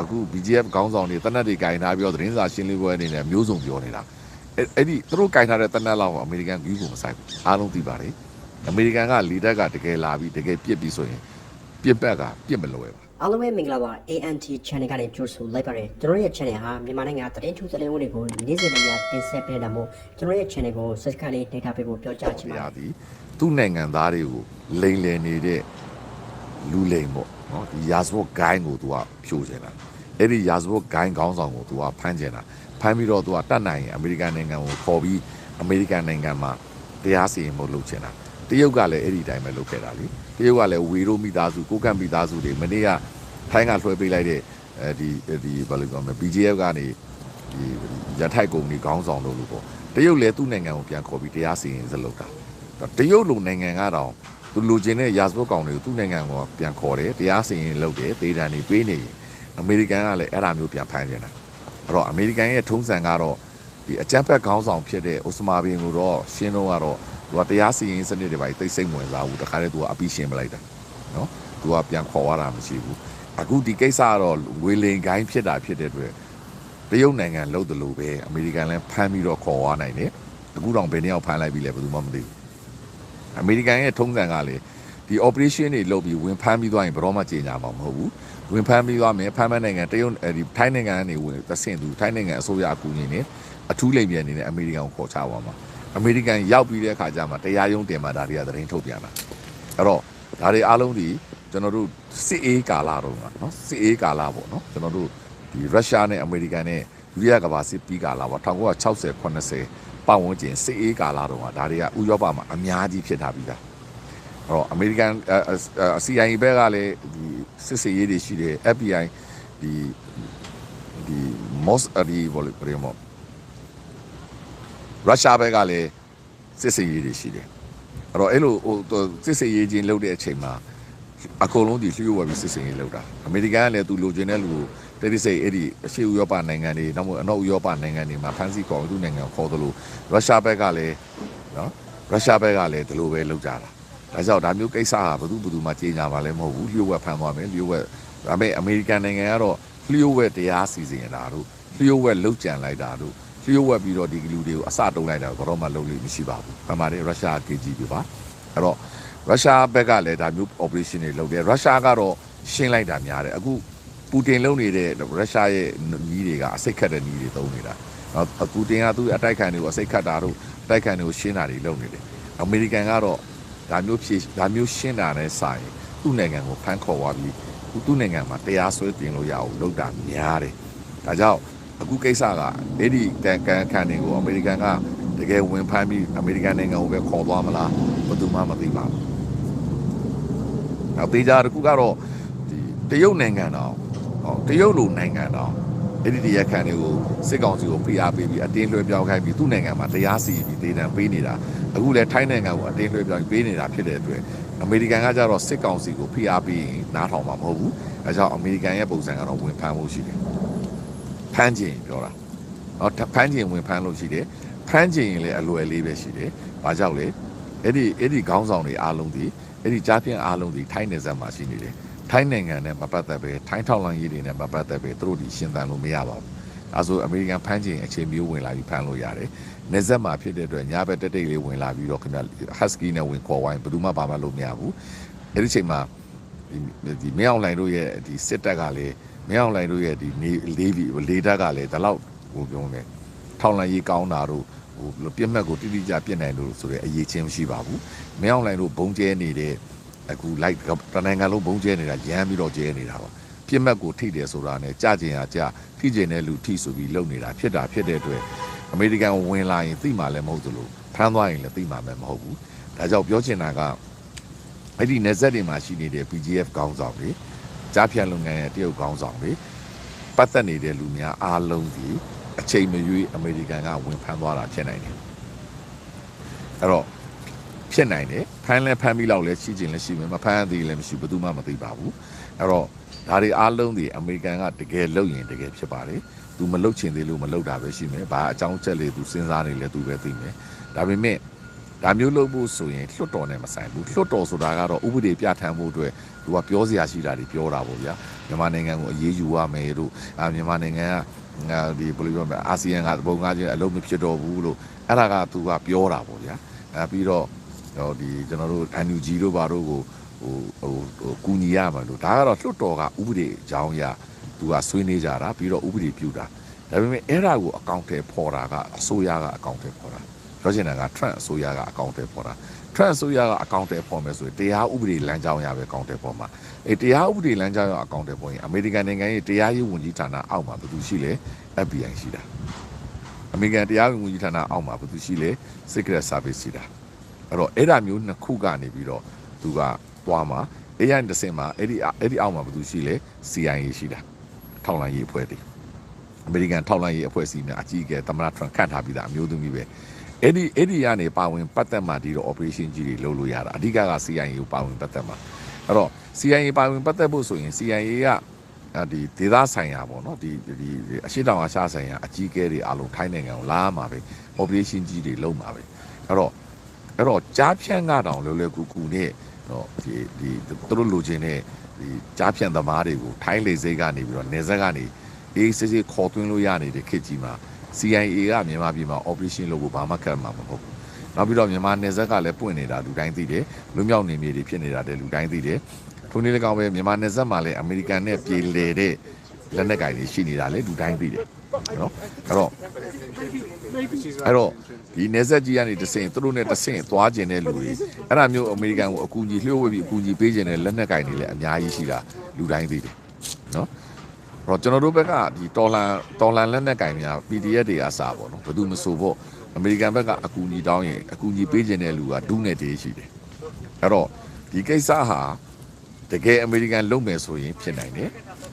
အခု BGF ခေါင်းဆောင်တွေတနက်တွေကင်ထားပြီးတော့သတင်းစာရှင်းလင်းပွဲအနေနဲ့မျိုးစုံပြောနေတာအဲ့အဲ့ဒီသူတို့ကင်ထားတဲ့တနက်လောက်အမေရိကန်ကြီးကိုမဆိုင်ဘူးအားလုံးသိပါတယ်အမေရိကန်ကလီဒက်ကတကယ်လာပြီးတကယ်ပြစ်ပြီးဆိုရင်ပြစ်ပက်ကပြစ်မလွယ်ပါအားလုံးပဲမင်္ဂလာပါ ANT channel ကနေကြိုဆိုလိုက်ပါတယ်ကျွန်တော်ရဲ့ channel ဟာမြန်မာနိုင်ငံသတင်းထူးသတင်းဝင်တွေကိုနေ့စဉ်နဲ့တင်ဆက်ပေးတာမို့ကျွန်တော်ရဲ့ channel ကို subscribe လေး data ပေးဖို့ပြောကြားချင်ပါရာတယ်သည်သူ့နိုင်ငံသားတွေကိုလိန်လည်နေတဲ့လူလိန်ပေါ့ နော်ဒီရာဇဝတ်ဂိုင်းကိုသူကဖြိုချင်တာအဲ့ဒီရာဇဝတ်ဂိုင်းခေါင်းဆောင်ကိုသူကဖမ်းချင်တာဖမ်းပြီးတော့သူကတတ်နိုင်ရင်အမေရိကန်နိုင်ငံကိုခေါ်ပြီးအမေရိကန်နိုင်ငံမှာတရားစီရင်မှုလုပ်ချင်တာတရုတ်ကလည်းအဲ့ဒီအတိုင်းပဲလုပ်ခဲ့တာလေတရုတ်ကလည်းဝေရိုမိသားစုကိုကန့်မိသားစုတွေမနေ့ကထိုင်းကလွှဲပေးလိုက်တဲ့အဲဒီဒီဘာလို့ပြောမလဲ BGF ကနေဒီရထိုက်ကုမ္ပဏီခေါင်းဆောင်တို့လို့ပေါ့တရုတ်လည်းသူ့နိုင်ငံကိုပြန်ခေါ်ပြီးတရားစီရင်စလုပ်တာတရုတ်လူနိုင်ငံကတော့ သူလူချင်းတဲ့ရာဇဝတ်ကောင်တွေကိုသူ့နိုင်ငံကပြန်ခေါ်တယ်တရားစီရင်လုပ်တယ်ဒေသန်တွေပေးနေရင်အမေရိကန်ကလည်းအဲ့ဒါမျိုးပြန်ဖမ်းနေတာအဲ့တော့အမေရိကန်ရဲ့ထုံးစံကတော့ဒီအကြမ်းဖက်ခေါင်းဆောင်ဖြစ်တဲ့အိုစမာဘင်ကိုတော့ရှင်းတော့ကတော့သူကတရားစီရင်စနစ်တွေပါတိတ်စိတ်ဝင်စားဘူးတခါတည်းသူကအပြီးရှင်းပလိုက်တာနော်သူကပြန်ခေါ်ရတာမရှိဘူးအခုဒီကိစ္စကတော့ငွေလိန်ကိုင်းဖြစ်တာဖြစ်တဲ့အတွက်တရုတ်နိုင်ငံလှုပ်တယ်လို့ပဲအမေရိကန်လည်းဖမ်းပြီးတော့ခေါ်သွားနိုင်တယ်အခုတော့ဘယ်နှစ်ယောက်ဖမ်းလိုက်ပြီလဲဘယ်သူမှမသိဘူး အမေရိကန်ရဲ့ထုံးစံကလေဒီ operation တွေလုပ်ပြီးဝင်ဖမ်းပြီးသွားရင်ဘယ်တော့မှကြေညာမှာမဟုတ်ဘူးဝင်ဖမ်းပြီးသွားမယ်ဖမ်းမဲ့နိုင်ငံတရုတ်အဲဒီထိုင်းနိုင်ငံကနေဝင်သဆင့်သူထိုင်းနိုင်ငံအစိုးရအကူအညီနဲ့အထူးလိမ်ပြန်အနေနဲ့အမေရိကန်ကိုခေါ်ချသွားမှာအမေရိကန်ရောက်ပြီးတဲ့အခါကျမှတရားရုံးတင်မှာဒါတွေကသတင်းထုတ်ပြန်တာအဲ့တော့ဒါတွေအားလုံးဒီကျွန်တော်တို့စစ်အေးကာလတော့ကနော်စစ်အေးကာလပေါ့နော်ကျွန်တော်တို့ဒီရုရှားနဲ့အမေရိကန်နဲ့ဒုတိယကမ္ဘာစစ်ပြီးကာလပေါ့1960 80 ပတ်ဝန်းကျင်စစ်အေးကာလတော့ကဒါတွေကဥရောပမှာအများကြီးဖြစ်ထားပြီးသားအဲ့တော့အမေရိကန်အအအ CIA ဘက်ကလည်းဒီစစ်စေးရေးတွေရှိတယ် FBI ဒီဒီ most အဒီဘောလို့ပြောရမရုရှားဘက်ကလည်းစစ်စေးရေးတွေရှိတယ်အဲ့တော့အဲ့လိုဟိုစစ်စေးရေးချင်းလုပ်တဲ့အချိန်မှာအကုန်လုံးဒီလျှို့ဝှက်ပြီးစစ်စေးရေးလုပ်တာအမေရိကန်ကလည်းသူလိုချင်တဲ့လူကို တိတိစိတ်အဲ့ဒီအရှေ့ဥရောပနိုင်ငံတွေနောက်မှအနောက်ဥရောပနိုင်ငံတွေမှာဖမ်းဆီးခေါ်သူ့နိုင်ငံကိုခေါ်သလိုရုရှားဘက်ကလည်းနော်ရုရှားဘက်ကလည်းဒီလိုပဲလုပ်ကြတာဒါကြောင့်ဒါမျိုးကိစ္စဟာဘယ်သူဘယ်သူမှကြေညာပါလဲမဟုတ်ဘူးလျှို့ဝှက်ဖမ်းသွားမယ်လျှို့ဝှက်ဒါပေမဲ့အမေရိကန်နိုင်ငံကတော့လျှို့ဝှက်တရားစီစဉ်တာတို့လျှို့ဝှက်လုတ်ကြံလိုက်တာတို့လျှို့ဝှက်ပြီးတော့ဒီလူတွေကိုအစတုံးလိုက်တာဘယ်တော့မှလုပ်လို့မရှိပါဘူးမှန်ပါတယ်ရုရှား KGB ပါအဲ့တော့ရုရှားဘက်ကလည်းဒါမျိုး operation တွေလုပ်တယ်ရုရှားကတော့ရှင်းလိုက်တာများတယ်အခု ပူတင်လုပ်နေတဲ့ရုရှားရဲ့ညီးတွေကအစိတ်ခတ်တဲ့ညီးတွေသုံးနေတာနော်ပူတင်ကသူ့အတိုက်ခံတွေကိုအစိတ်ခတ်တာတို့အတိုက်ခံတွေကိုရှင်းတာတွေလုပ်နေတယ်အမေရိကန်ကတော့ဒါမျိုးဖြေဒါမျိုးရှင်းတာနဲ့စာရင်သူ့နိုင်ငံကိုဖမ်းခေါ်သွားပြီးသူ့နိုင်ငံမှာတရားစွဲတင်လို့ရအောင်လုပ်တာများတယ်။ဒါကြောင့်အခုကိစ္စကအဲ့ဒီကန်ကန်ခံတွေကိုအမေရိကန်ကတကယ်ဝင်ဖမ်းပြီးအမေရိကန်နိုင်ငံကိုပဲခေါ်သွားမလားဘယ်သူမှမသိပါဘူး။နောက်သေးကြတစ်ခုကတော့ဒီတရုတ်နိုင်ငံတော်ဟော တရုတ်လိုနိုင်ငံတော်အဲ့ဒီတရားခံတွေကိုစစ်ကောင်စီကိုဖိအားပေးပြီးအတင်းလွှဲပြောင်းခိုင်းပြီးသူ့နိုင်ငံမှာတရားစီရင်ပြီးဒေသံပေးနေတာအခုလည်းထိုင်းနိုင်ငံကိုအတင်းလွှဲပြောင်းပေးနေတာဖြစ်တဲ့အတွက်အမေရိကန်ကကြတော့စစ်ကောင်စီကိုဖိအားပေးရင်နားထောင်မှာမဟုတ်ဘူး။အဲကြောင့်အမေရိကန်ရဲ့ပုံစံကတော့ဝင်ဖမ်းဖို့ရှိတယ်။ဖမ်းခြင်းပြောတာ။နော်ဖမ်းခြင်းဝင်ဖမ်းလို့ရှိတယ်။ဖမ်းခြင်းရင်လည်းအလွယ်လေးပဲရှိတယ်။ဘာကြောင့်လဲ။အဲ့ဒီအဲ့ဒီခေါင်းဆောင်တွေအားလုံးဒီအဲ့ဒီကြားဖြင့်အားလုံးဒီထိုင်းနယ်စပ်မှာရှိနေတယ်။ ထိုင်းနိုင်ငံနဲ့မပတ်သက်ပဲထိုင်းထောက်လန်ရေးတွေနဲ့မပတ်သက်ပဲသူတို့ဒီရှင်းတန်လို့မရပါဘူး။အဲဆိုအမေရိကန်ဖမ်းခြင်းအချိန်မျိုးဝင်လာပြီးဖမ်းလို့ရတယ်။နေဆက်မှာဖြစ်တဲ့အတွက်ညာဘက်တက်တိတ်လေးဝင်လာပြီးတော့ခင်ဗျ husky နဲ့ဝင်ခေါ်ဝိုင်းဘယ်သူမှဘာမှလုပ်မရဘူးအဲ့ဒီချိန်မှာဒီဒီမင်းအောင်လှိုင်တို့ရဲ့ဒီစစ်တပ်ကလည်းမင်းအောင်လှိုင်တို့ရဲ့ဒီနေလေးပြီးလေတပ်ကလည်းဒီလောက်ဟိုပြောနေထောင်လိုက်ရေးကောင်းတာတို့ဟိုပြက်မှတ်ကိုတိတိကျပြစ်နိုင်လို့ဆိုတဲ့အရေးချင်းမရှိပါဘူးမင်းအောင်လှိုင်တို့ဘုံကျဲနေတဲ့ အခု like တနိုင်ငံလုံးဘုံကျဲနေတာရမ်းပြီးတော့ကျဲနေတာပါပြစ်မှတ်ကိုထိတယ်ဆိုတာနဲ့ကြကျင်ရကြထိကျင်တဲ့လူထိဆိုပြီးလုပ်နေတာဖြစ်တာဖြစ်တဲ့အတွက်အမေရိကန်ဝင်လာရင်သိမှလည်းမဟုတ်သလိုဖမ်းသွားရင်လည်းသိမှလည်းမဟုတ်ဘူးဒါကြောင့်ပြောချင်တာကအဲ့ဒီနေဆက်တွေမှာရှိနေတဲ့ PGF ခေါင်းဆောင်တွေကြားဖြတ်လုပ်ငန်းရဲ့တရုတ်ခေါင်းဆောင်တွေပတ်သက်နေတဲ့လူများအားလုံးဒီအချိန်မရွေးအမေရိကန်ကဝင်ဖမ်းသွားတာဖြစ်နိုင်တယ်အဲ့တော့ ဖြစ်နိုင်တယ်ဖမ်းလဲဖမ်းပြီးလောက်လဲရှိခြင်းလဲရှိမယ်မဖမ်းသေးလည်းမရှိဘူးဘယ်သူမှမသိပါဘူးအဲ့တော့ဒါတွေအားလုံးဒီအမေရိကန်ကတကယ်လုပ်ရင်တကယ်ဖြစ်ပါတယ်သူမလုတ်ချင်သေးလို့မလုတ်တာပဲရှိမယ်။ဘာအကြောင်းချက်လေးသူစဉ်းစားနေလဲသူပဲသိမယ်။ဒါပေမဲ့ဒါမျိုးလုပ်ဖို့ဆိုရင်လွှတ်တော်နဲ့မဆိုင်ဘူး။လွှတ်တော်ဆိုတာကတော့ဥပဒေပြဋ္ဌာန်းဖို့အတွက်သူကပြောစရာရှိတာတွေပြောတာပေါ့ဗျာမြန်မာနိုင်ငံကိုအရေးယူရမယ်တို့အာမြန်မာနိုင်ငံကငါဒီဘယ်လိုပြောမလဲအာဆီယံကပုံကားချင်းအလုံးမဖြစ်တော့ဘူးလို့အဲ့ဒါကသူကပြောတာပေါ့ဗျာအဲပြီးတော့ ဟိုဒီကျွန်တော်တို့ NUG တို့ဘာတို့ကိုဟိုဟိုဟိုကူညီရမှာလို့ဒါကတော့လွတ်တော်ကဥပဒေအကြောင်းအရာသူကဆွေးနွေးကြတာပြီးတော့ဥပဒေပြုတာဒါပေမဲ့အဲ့ဒါကိုအကောင့်ထဲပေါ်တာကအစိုးရကအကောင့်ထဲပေါ်တာပြောချင်တာက Trump အစိုးရကအကောင့်ထဲပေါ်တာ Trump အစိုးရကအကောင့်ထဲပေါ်မယ်ဆိုရင်တရားဥပဒေလမ်းကြောင်းရပဲအကောင့်ထဲပေါ်မှာအဲတရားဥပဒေလမ်းကြောင်းရအကောင့်ထဲပေါ်ရင်အမေရိကန်နိုင်ငံရဲ့တရားရေးဝန်ကြီးဌာနအောက်မှာဘယ်သူရှိလဲ FBI ရှိတာအမေရိကန်တရားရေးဝန်ကြီးဌာနအောက်မှာဘယ်သူရှိလဲ Secret Service ရှိတာ အဲ့တော့အဲ့ဒါမျိုးနှစ်ခုကနေပြီးတော့သူကသွားမှာအဲ့ရတစ်စင်မှာအဲ့ဒီအဲ့ဒီအောက်မှာဘယ်သူရှိလဲ CIA ရှိတာထောက်လှမ်းရေးအဖွဲ့တွေအမေရိကန်ထောက်လှမ်းရေးအဖွဲ့အစည်းများအကြီးအကဲသမ္မတ Trump ခန့်ထားပြီးသားအမျိုးသမီးပဲအဲ့ဒီအဲ့ဒီကနေပါဝင်ပတ်သက်မှဒီတော့ operation ကြီးတွေလုပ်လို့ရတာအဓိကက CIA ကိုပါဝင်ပတ်သက်မှာအဲ့တော့ CIA ပါဝင်ပတ်သက်ဖို့ဆိုရင် CIA ကအာဒီဒေသဆိုင်ရာပေါ့နော်ဒီဒီဒီအရှိတောင်အာရှဆိုင်ရာအကြီးအကဲတွေအားလုံးထိုင်းနိုင်ငံကိုလာမှာပဲ operation ကြီးတွေလုပ်မှာပဲအဲ့တော့ အဲ့တော့ကြားဖြန့်ကတောင်လွယ်လွယ်ကူကူနဲ့တော့ဒီဒီသူတို့လိုချင်တဲ့ဒီကြားဖြန့်သမားတွေကိုထိုင်းလေစိတ်ကနေပြီးတော့နေဆက်ကနေအေးစစ်စစ်ခေါ်သွင်းလို့ရနေတဲ့ခေတ်ကြီးမှာ CIA ကမြန်မာပြည်မှာ operation လုပ်ဖို့ဘာမှခက်မှာမဟုတ်ဘူး။နောက်ပြီးတော့မြန်မာနယ်စပ်ကလည်းပွင့်နေတာလူတိုင်းသိတယ်။လူမြောက်နေမြေတွေဖြစ်နေတာတဲ့လူတိုင်းသိတယ်။ထိုနည်း၎င်းပဲမြန်မာနယ်စပ်မှာလည်းအမေရိကန်နဲ့ပြည်လေတဲ့လက်နက်ကိုင်တွေရှိနေတာလေလူတိုင်းသိတယ်။နော်။အဲ့တော့ အဲ့တော့ဒီနယ်စပ်ကြီးကနေတဆင့်သူတို့နဲ့တဆင့်သွားကျင်တဲ့လူတွေအဲ့ဒါမျိုးအမေရိကန်ကိုအကူအညီလျှို့ဝှက်ပြီးအကူအညီပေးကျင်တဲ့လက်နက်ကိုင်တွေလည်းအများကြီးရှိတာလူတိုင်းသိတယ်။နော်။တော့ကျွန်တော်တို့ဘက်ကဒီတော်လန်တော်လန်လက်နက်ကင်များ PDF တွေအစားပေါ့နော်ဘယ်သူမဆိုပေါ့အမေရိကန်ဘက်ကအကူအညီတောင်းရင်အကူအညီပေးခြင်းတဲ့လူကဒုနဲ့တေးရှိတယ်အဲ့တော့ဒီကိစ္စဟာတကယ်အမေရိကန်လုပ်မယ်ဆိုရင်ဖြစ်နိုင်တယ်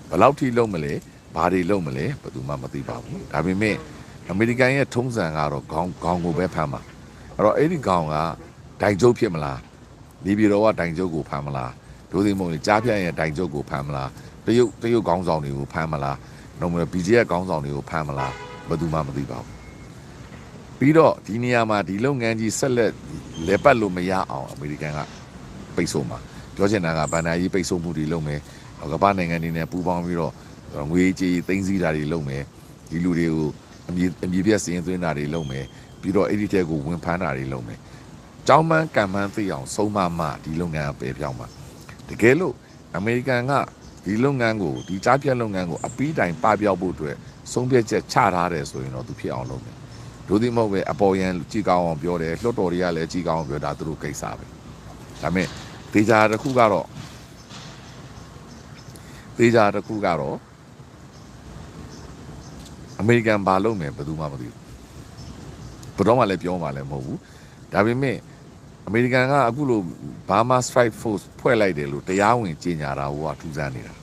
ဘယ်လောက်ထိလုပ်မလဲဘာတွေလုပ်မလဲဘယ်သူမှမသိပါဘူးဒါပေမဲ့ အမေရိကန်ရဲ့ထုံးစံကတော့ခေါင်းခေါင်းကိုပဲဖမ်းမှာအဲ့တော့အဲ့ဒီခေါင်းကဒိုင်ကျုပ်ဖြစ်မလားနေပြည်တော်ကဒိုင်ကျုပ်ကိုဖမ်းမလားဒိုးသိမုံကြီးကြားပြတ်ရဲ့ဒိုင်ကျုပ်ကိုဖမ်းမလားတရုတ်တရုတ်ခေါင်းဆောင်တွေကိုဖမ်းမလား။နောက်မှ BJP ခေါင်းဆောင်တွေကိုဖမ်းမလားဘယ်သူမှမသိပါဘူး။ပြီးတော့ဒီနေရာမှာဒီလုပ်ငန်းကြီးဆက်လက်လဲပတ်လို့မရအောင်အမေရိကန်ကပိတ်ဆို့မှာပြောချင်တာကဗန်နာကြီးပိတ်ဆို့မှုတွေလုပ်မယ်။ကမ္ဘာနိုင်ငံတွေနဲ့ပူးပေါင်းပြီးတော့ငွေကြေးသိမ်းဆည်းတာတွေလုပ်မယ်။ဒီလူတွေကို အမြအမြပြက်စရင်သွင်းတာတွေလုပ်မယ်။ပြီးတော့အဲ့ဒီတဲ့ကိုဝင်ဖမ်းတာတွေလုပ်မယ်။ကြောင်းမန်းကံမန်းသိအောင်ဆုံးမမှဒီလုပ်ငန်းကပယ်ပြောင်းမှာတကယ်လို့အမေရိကန်ကဒီလုပ်ငန်းကိုဒီကြားပြတ်လုပ်ငန်းကိုအပီးတိုင်ပပျောက်ဖို့အတွက်ဆုံးဖြတ်ချက်ချထားတယ်ဆိုရင်တော့သူဖြစ်အောင်လုပ်မယ်ဒို့ဒီမဟုတ်ပဲအပေါ်ယံကြည်ကောင်းအောင်ပြောတယ်လွှတ်တော်တွေကလည်းကြည်ကောင်းအောင်ပြောတာသူတို့ကိစ္စပဲဒါပေမဲ့ဒေဂျာတစ်ခုကတော့ဒေဂျာတစ်ခုကတော့ အမေရိကန်ဘာလုပ်မယ်ဘယ်သူမှမသိဘူးဘယ်တော့မှလည်းပြောမှလည်းမဟုတ်ဘူးဒါပေမဲ့အမေရိကန်ကအခုလို Burma Strike Force ဖွဲ့လိုက်တယ်လို့တရားဝင်ကြေညာတာဟိုကထူးဆန်းနေတာ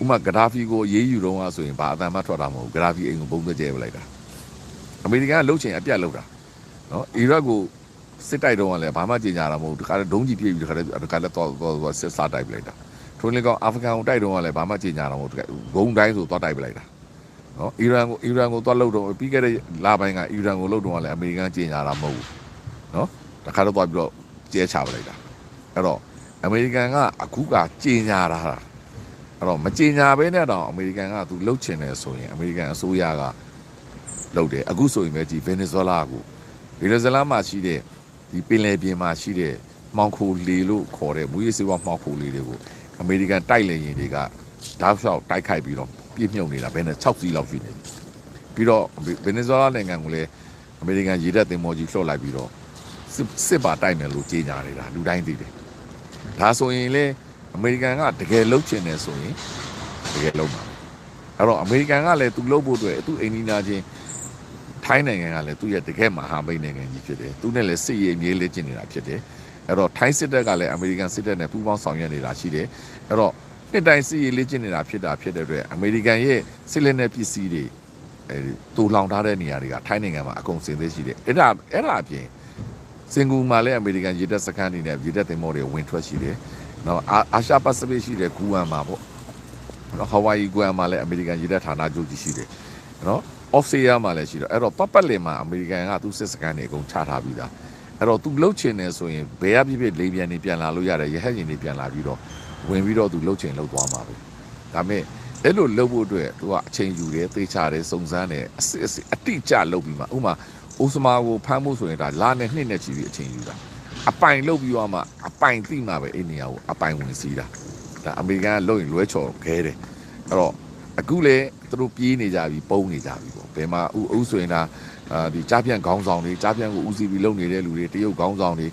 ဥပမာဂဒါဖီကိုအေးအေးယူတော့ဆိုရင်ဘာအတန်မှထွက်တာမဟုတ်ဘူးဂဒါဖီအိမ်ကိုပုံသွဲကျဲပလိုက်တာအမေရိကန်ကလှုပ်ချင်အပြတ်လှုပ်တာနော်အီရတ်ကိုစစ်တိုက်တော့လည်းဘာမှကြေညာတာမဟုတ်ဘူးတခါတည်းဒုံးကြီးပြည့်ပြီးတခါတည်းတခါတည်းတော့တော့စစ်စားတိုက်ပလိုက်တာထိုးလေကောင်အာဖဂန်ကိုတိုက်တော့လည်းဘာမှကြေညာတာမဟုတ်ဘူးဂုံတိုင်းဆိုတော့တိုက်ပလိုက်တာ နော်အီရန်ကိုအီရန်ကိုသွားလှုပ်တော့ပြီးခဲ့တဲ့လပိုင်းကအီရန်ကိုလှုပ်တော့လည်းအမေရိကန်ကြေညာတာမဟုတ်ဘူးနော်တခါတော့သွားပြီးတော့ကျဲချပလိုက်တာအဲ့တော့အမေရိကန်ကအခုကကြေညာတာအဲ့တော့မကြေညာဘဲနဲ့တော့အမေရိကန်ကသူလှုပ်ချင်တယ်ဆိုရင်အမေရိကန်အစိုးရကလှုပ်တယ်အခုဆိုရင်ပဲဒီဗင်နီဇွဲလားကိုဗင်နီဇွဲလားမှာရှိတဲ့ဒီပင်လယ်ပြင်မှာရှိတဲ့မောင်ခိုလေလို့ခေါ်တဲ့မူရေးစေဝါမောင်ခိုလေတွေကိုအမေရိကန်တိုက်လေရင်တွေကဓာတ်လျှောက်တိုက်ခိုက်ပြီးတော့ ပြည့်မြုပ်နေတာဘယ်နဲ့6စီးလောက်ရှိနေပြီးတော့ဗင်နီဇွဲလားနိုင်ငံကိုလည်းအမေရိကန်ရေတပ်သင်္ဘောကြီးလှော့လိုက်ပြီးတော့စစ်စစ်ပါတိုက်မယ်လို့ကြေညာနေတာလူတိုင်းသိတယ်ဒါဆိုရင်လေအမေရိကန်ကတကယ်လှုပ်ချင်တယ်ဆိုရင်တကယ်လှုပ်မှာအဲ့တော့အမေရိကန်ကလည်းသူလှုပ်ဖို့အတွက်သူ့အိမ်နီးနားချင်းထိုင်းနိုင်ငံကလည်းသူ့ရဲ့တကယ်မဟာမိတ်နိုင်ငံကြီးဖြစ်တယ်သူနဲ့လည်းစစ်ရေးအမြဲလေ့ကျင့်နေတာဖြစ်တယ်အဲ့တော့ထိုင်းစစ်တပ်ကလည်းအမေရိကန်စစ်တပ်နဲ့ပူးပေါင်းဆောင်ရွက်နေတာရှိတယ်အဲ့တော့ နှစ်တိုင်းစစ်ရေးလေ့ကျင့်နေတာဖြစ်တာဖြစ်တဲ့အတွက်အမေရိကန်ရဲ့စစ်လက်နက်ပစ္စည်းတွေအဲတူလောင်ထားတဲ့နေရာတွေကထိုင်းနိုင်ငံမှာအကုန်စင်သေးရှိတယ်အဲ့ဒါအဲ့ဒါအပြင်စင်ကူမှာလည်းအမေရိကန်ရေတပ်စခန်းတွေနဲ့ရေတပ်သင်္ဘောတွေဝင်ထွက်ရှိတယ်။နော်အာအာရှပစိဖိတ်ရှိတယ်ဂူအမ်မှာပေါ့။နော်ဟဝိုင်ဂူအမ်မှာလည်းအမေရိကန်ရေတပ်ဌာနချုပ်ကြီးရှိတယ်။နော်အော့ဆီယာမှာလည်းရှိတော့အဲ့တော့ပတ်ပတ်လင်မှာအမေရိကန်ကသူ့စစ်စခန်းတွေအကုန်ချထားပြီးသား။အဲ့တော့သူလှုပ်ချင်တယ်ဆိုရင်ဘယ်ရဖြစ်ဖြစ်လေပြန်နေပြန်လာလို့ရတယ်ရဟတ်ရင်တွေပြန်လာပြီးတော့ ဝင်ပြီးတော့သူလှုပ်ချင်လှုပ်သွားမှာပဲဒါပေမဲ့အဲ့လိုလှုပ်ဖို့အတွက်သူကအချိန်ယူတယ်သေချာတယ်စုံစမ်းတယ်အစစ်အစစ်အတိအကျလှုပ်ပြီးမှဥပမာအိုစမာကိုဖမ်းဖို့ဆိုရင်ဒါလာနဲ့နှစ်နဲ့ချီပြီးအချိန်ယူတာအပိုင်လှုပ်ပြီးတော့မှအပိုင်သိမှပဲအဲ့နေရာကိုအပိုင်ဝင်စီးတာဒါအမေရိကန်ကလှုပ်ရင်လွဲချော်ခဲတယ်အဲ့တော့အခုလေသူတို့ပြေးနေကြပြီပုံနေကြပြီပေါ့ဘယ်မှာဥဥဆိုရင်ဒါအာဒီကြားပြန့်ခေါင်းဆောင်တွေကြားပြန့်ကိုဦးစီးပြီးလုပ်နေတဲ့လူတွေတရုတ်ခေါင်းဆောင်တွေ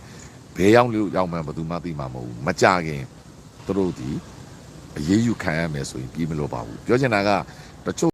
ဘယ်ရောက်လို့ရောက်မှန်းဘယ်သူမှသိမှာမဟုတ်ဘူးမကြခင် သူတို့ဒီအရေးယူခံရမယ်ဆိုရင်ပြီးမလို့ပါဘူးပြောချင်တာကတချို့